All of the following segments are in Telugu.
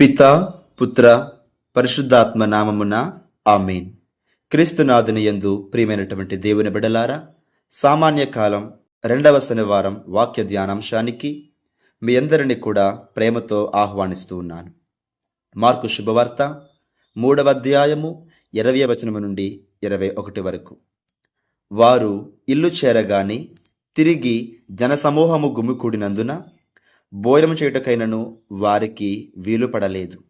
పిత పుత్ర పరిశుద్ధాత్మ నామమున ఆమీన్. క్రీస్తునాథుని యందు ప్రియమైనటువంటి దేవుని బిడలారా సామాన్య కాలం రెండవ శనివారం వాక్య ధ్యానాంశానికి మీ అందరినీ కూడా ప్రేమతో ఆహ్వానిస్తూ ఉన్నాను. మార్కు శుభవార్త మూడవ అధ్యాయము ఇరవై వచనము నుండి ఇరవై ఒకటి వరకు. వారు ఇల్లు చేరగాని తిరిగి జనసమూహము గుమికూడినందున భోజనం చేయుటకైనను వారికి వీలు పడలేదు.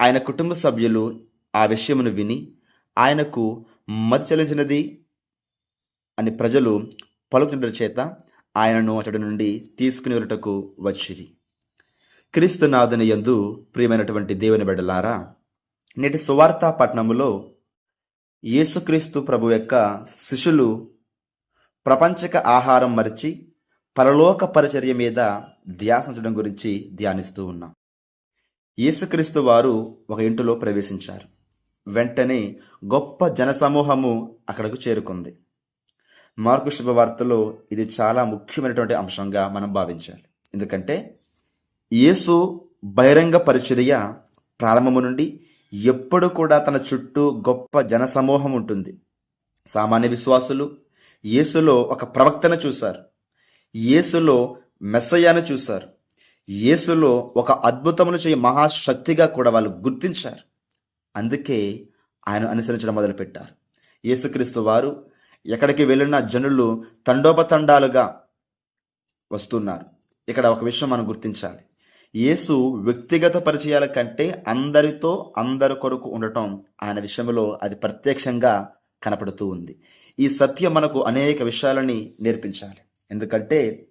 ఆయన కుటుంబ సభ్యులు ఆ విషయమును విని ఆయనకు మతి చెల్లించినది అని ప్రజలు పలుకుతుండట చేత ఆయనను అతడి నుండి తీసుకుని వెళ్ళటకు వచ్చిరి. క్రీస్తునాథుని యందు ప్రియమైనటువంటి దేవుని బిడ్డలారా నేటి సువార్త పట్టణములో యేసుక్రీస్తు ప్రభు యొక్క శిష్యులు ప్రపంచక ఆహారం మరిచి పరలోక పరిచర్య మీద ధ్యాసించడం గురించి ధ్యానిస్తూ ఉన్నాం. యేసుక్రీస్తు వారు ఒక ఇంటిలో ప్రవేశించారు. వెంటనే గొప్ప జనసమూహము అక్కడకు చేరుకుంది. మార్కు శుభవార్తలో ఇది చాలా ముఖ్యమైనటువంటి అంశంగా మనం భావించాలి. ఎందుకంటే యేసు బహిరంగ పరిచర్య ప్రారంభము నుండి ఎప్పుడు కూడా తన చుట్టూ గొప్ప జనసమూహం ఉంటుంది. సామాన్య విశ్వాసులు యేసులో ఒక ప్రవక్తను చూశారు. యేసులో మెస్సయ్యాను చూశారు. యేసులో ఒక అద్భుతమును చేయ మహాశక్తిగా కూడా వాళ్ళు గుర్తించారు. అందుకే ఆయన అనుసరించడం మొదలుపెట్టారు. యేసుక్రీస్తు వారు ఎక్కడికి వెళ్ళిన జనులు తండోపతండాలుగా వస్తున్నారు. ఇక్కడ ఒక విషయం మనం గుర్తించాలి. యేసు వ్యక్తిగత పరిచయాల కంటే అందరితో అందరి కొరకు ఉండటం ఆయన విషయంలో అది ప్రత్యక్షంగా కనపడుతూ ఉంది. ఈ సత్యం మనకు అనేక విషయాలని నేర్పించాలి. ఎందుకంటే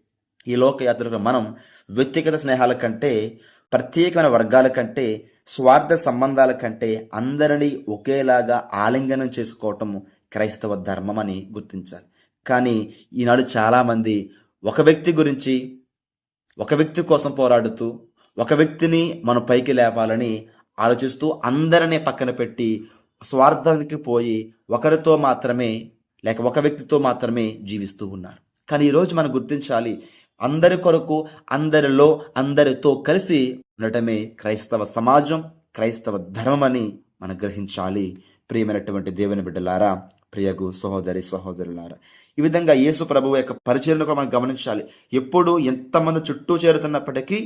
ఈ లోకయాత్రలకు మనం వ్యక్తిగత స్నేహాల కంటే ప్రత్యేకమైన వర్గాల కంటే స్వార్థ సంబంధాల కంటే అందరినీ ఒకేలాగా ఆలింగనం చేసుకోవటం క్రైస్తవ ధర్మం అని గుర్తించాలి. కానీ ఈనాడు చాలామంది ఒక వ్యక్తి గురించి ఒక వ్యక్తి కోసం పోరాడుతూ ఒక వ్యక్తిని మనం పైకి లేపాలని ఆలోచిస్తూ అందరినీ పక్కన పెట్టి స్వార్థానికి పోయి ఒకరితో మాత్రమే లేక ఒక వ్యక్తితో మాత్రమే జీవిస్తూ ఉన్నారు. కానీ ఈరోజు మనం గుర్తించాలి అందరి కొరకు అందరిలో అందరితో కలిసి ఉండటమే క్రైస్తవ సమాజం క్రైస్తవ ధర్మం అని మనం గ్రహించాలి. ప్రియమైనటువంటి దేవుని బిడ్డలారా ప్రియగు సహోదరి సహోదరులారా ఈ విధంగా యేసు ప్రభువు యొక్క పరిచయను కూడా మనం గమనించాలి. ఎప్పుడు ఎంతమంది చుట్టూ చేరుతున్నప్పటికీ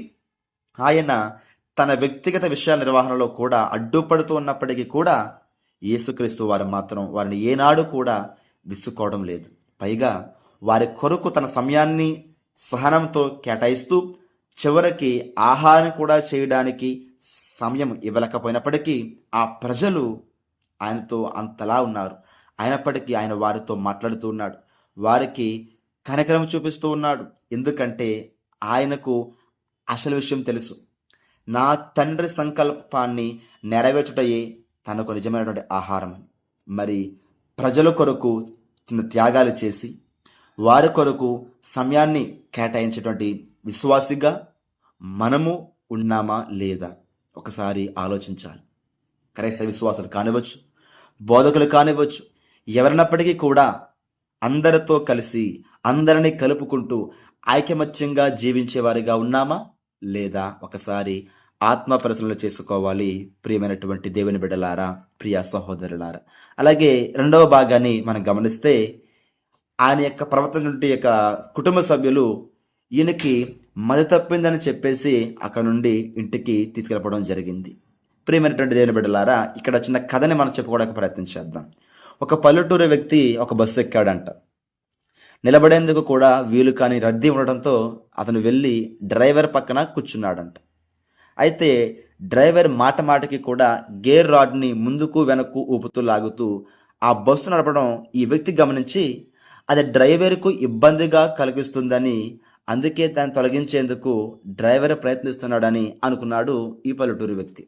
ఆయన తన వ్యక్తిగత విషయాల నిర్వహణలో కూడా అడ్డుపడుతూ ఉన్నప్పటికీ కూడా యేసుక్రీస్తు వారు మాత్రం వారిని ఏనాడు కూడా విసుక్కోవడం లేదు. పైగా వారి కొరకు తన సమయాన్ని సహనంతో కేటాయిస్తూ చివరికి ఆహారం కూడా చేయడానికి సమయం ఇవ్వలేకపోయినప్పటికీ ఆ ప్రజలు ఆయనతో అంతలా ఉన్నారు. అయినప్పటికీ ఆయన వారితో మాట్లాడుతూ ఉన్నాడు. వారికి కనకరం చూపిస్తూ ఉన్నాడు. ఎందుకంటే ఆయనకు అసలు విషయం తెలుసు. నా తండ్రి సంకల్పాన్ని నెరవేర్చుటయే తనకు నిజమైనటువంటి ఆహారం అని. మరి ప్రజల కొరకు చిన్న త్యాగాలు చేసి వారి కొరకు సమయాన్ని కేటాయించేటువంటి విశ్వాసిగా మనము ఉన్నామా లేదా ఒకసారి ఆలోచించాలి. క్రైస్తవ విశ్వాసులు కానివ్వచ్చు బోధకులు కానివ్వచ్చు ఎవరినప్పటికీ కూడా అందరితో కలిసి అందరినీ కలుపుకుంటూ ఐకమత్యంగా జీవించేవారిగా ఉన్నామా లేదా ఒకసారి ఆత్మ పరిశీలన చేసుకోవాలి. ప్రియమైనటువంటి దేవుని బిడ్డలారా ప్రియ సహోదరులారా. అలాగే రెండవ భాగాన్ని మనం గమనిస్తే ఆయన యొక్క ప్రవర్తన నుండి యొక్క కుటుంబ సభ్యులు ఈయనకి మది తప్పిందని చెప్పేసి అక్కడ నుండి ఇంటికి తీసుకెళ్ళిపోవడం జరిగింది. ప్రియమైనటువంటి దేవుని బిడ్డలారా ఇక్కడ చిన్న కథని మనం చెప్పుకోవడానికి ప్రయత్నం చేద్దాం. ఒక పల్లెటూరు వ్యక్తి ఒక బస్సు ఎక్కాడంట. నిలబడేందుకు కూడా వీలు కాని రద్దీ ఉండడంతో అతను వెళ్ళి డ్రైవర్ పక్కన కూర్చున్నాడంట. అయితే డ్రైవర్ మాట మాటకి కూడా గేర్ రాడ్ని ముందుకు వెనక్కు ఊపుతూ లాగుతూ ఆ బస్సు నడపడం ఈ వ్యక్తి గమనించి అది డ్రైవర్కు ఇబ్బందిగా కలిగిస్తుందని అందుకే దాన్ని తొలగించేందుకు డ్రైవర్ ప్రయత్నిస్తున్నాడని అనుకున్నాడు ఈ పల్లెటూరు వ్యక్తి.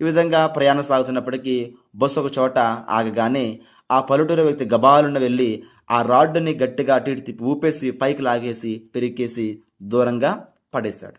ఈ విధంగా ప్రయాణం సాగుతున్నప్పటికీ బస్సు ఒక చోట ఆగగానే ఆ పల్లెటూరు వ్యక్తి గబాలున్న వెళ్ళి ఆ రాడ్డుని గట్టిగా అటు ఇటు తిప్పి ఊపేసి పైకి లాగేసి పెరికేసి దూరంగా పడేశాడు.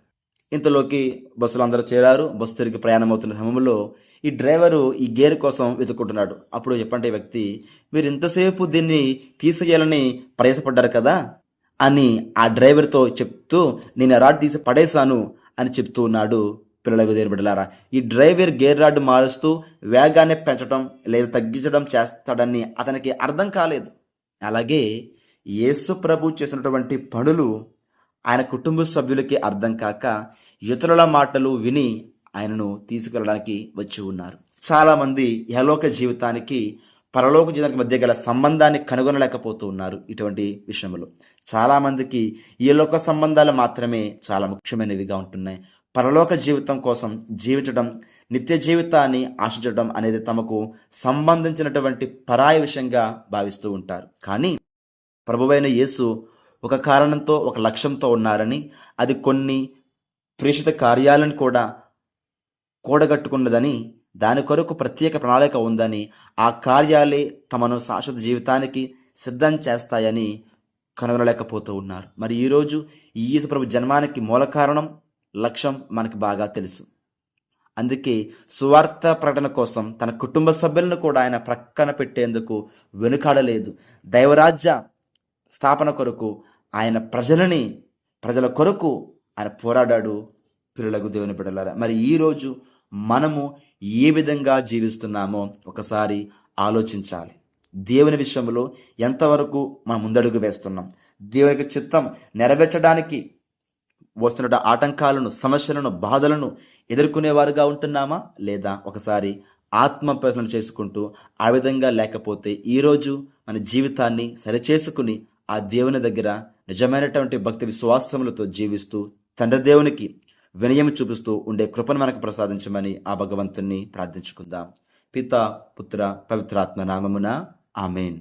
ఇంతలోకి బస్సులు అందరూ చేరారు. బస్సు తిరిగి ప్రయాణం అవుతున్న సమయంలో ఈ డ్రైవరు ఈ గేర్ కోసం వెతుక్కుంటున్నాడు. అప్పుడు చెప్పండి వ్యక్తి మీరు ఇంతసేపు దీన్ని తీసేయాలని ప్రయాసపడ్డారు కదా? అని ఆ డ్రైవర్తో చెప్తూ నేను రాడ్ తీసి పడేశాను అని చెప్తూ ఉన్నాడు పిల్లలకు దేని ఈ డ్రైవర్ గేర్ రాడ్ మారుస్తూ వేగాన్ని పెంచడం లేదా తగ్గించడం చేస్తాడని అతనికి అర్థం కాలేదు. అలాగే యేసు ప్రభు చేసినటువంటి పనులు ఆయన కుటుంబ సభ్యులకి అర్థం కాక ఇతరుల మాటలు విని ఆయనను తీసుకెళ్ళడానికి వచ్చి ఉన్నారు. చాలామంది యలోక జీవితానికి పరలోక జీవితానికి మధ్య గల సంబంధాన్ని కనుగొనలేకపోతూ ఉన్నారు ఇటువంటి విషయంలో. చాలామందికి ఈ లోక సంబంధాలు మాత్రమే చాలా ముఖ్యమైనవిగా ఉంటున్నాయి. పరలోక జీవితం కోసం జీవించడం నిత్య జీవితాన్ని ఆశించడం అనేది తమకు సంబంధించినటువంటి పరాయ విషయంగా భావిస్తూ ఉంటారు. కానీ ప్రభువైన యేసు ఒక కారణంతో ఒక లక్ష్యంతో ఉన్నారని అది కొన్ని ప్రేషిత కార్యాలను కూడా కూడగట్టుకున్నదని దాని కొరకు ప్రత్యేక ప్రణాళిక ఉందని ఆ కార్యాలే తమను శాశ్వత జీవితానికి సిద్ధం చేస్తాయని కనుగొనలేకపోతూ ఉన్నారు. మరి ఈరోజు ఈ ప్రభు జన్మానికి మూల కారణం లక్ష్యం మనకు బాగా తెలుసు. అందుకే సువార్త ప్రకటన కోసం తన కుటుంబ సభ్యులను కూడా ఆయన ప్రక్కన పెట్టేందుకు వెనుకాడలేదు. దైవరాజ్య స్థాపన కొరకు ఆయన ప్రజలని ప్రజల కొరకు ఆయన పోరాడాడు. పిల్లలకు దేవుని బిడ్డలారా మరి ఈరోజు మనము ఏ విధంగా జీవిస్తున్నామో ఒకసారి ఆలోచించాలి. దేవుని విషయంలో ఎంతవరకు మనం ముందడుగు వేస్తున్నాం? దేవునికి చిత్తం నెరవేర్చడానికి వస్తున్న ఆటంకాలను సమస్యలను బాధలను ఎదుర్కొనేవారుగా ఉంటున్నామా లేదా ఒకసారి ఆత్మ ప్రశ్నలు చేసుకుంటూ ఆ విధంగా లేకపోతే ఈరోజు మన జీవితాన్ని సరిచేసుకుని ఆ దేవుని దగ్గర నిజమైనటువంటి భక్తి విశ్వాసములతో జీవిస్తూ తండ్రి దేవునికి వినయం చూపిస్తూ ఉండే కృపను మనకు ప్రసాదించమని ఆ భగవంతుణ్ణి ప్రార్థించుకుందాం. పిత పుత్ర పవిత్రాత్మ నామమున ఆమెన్.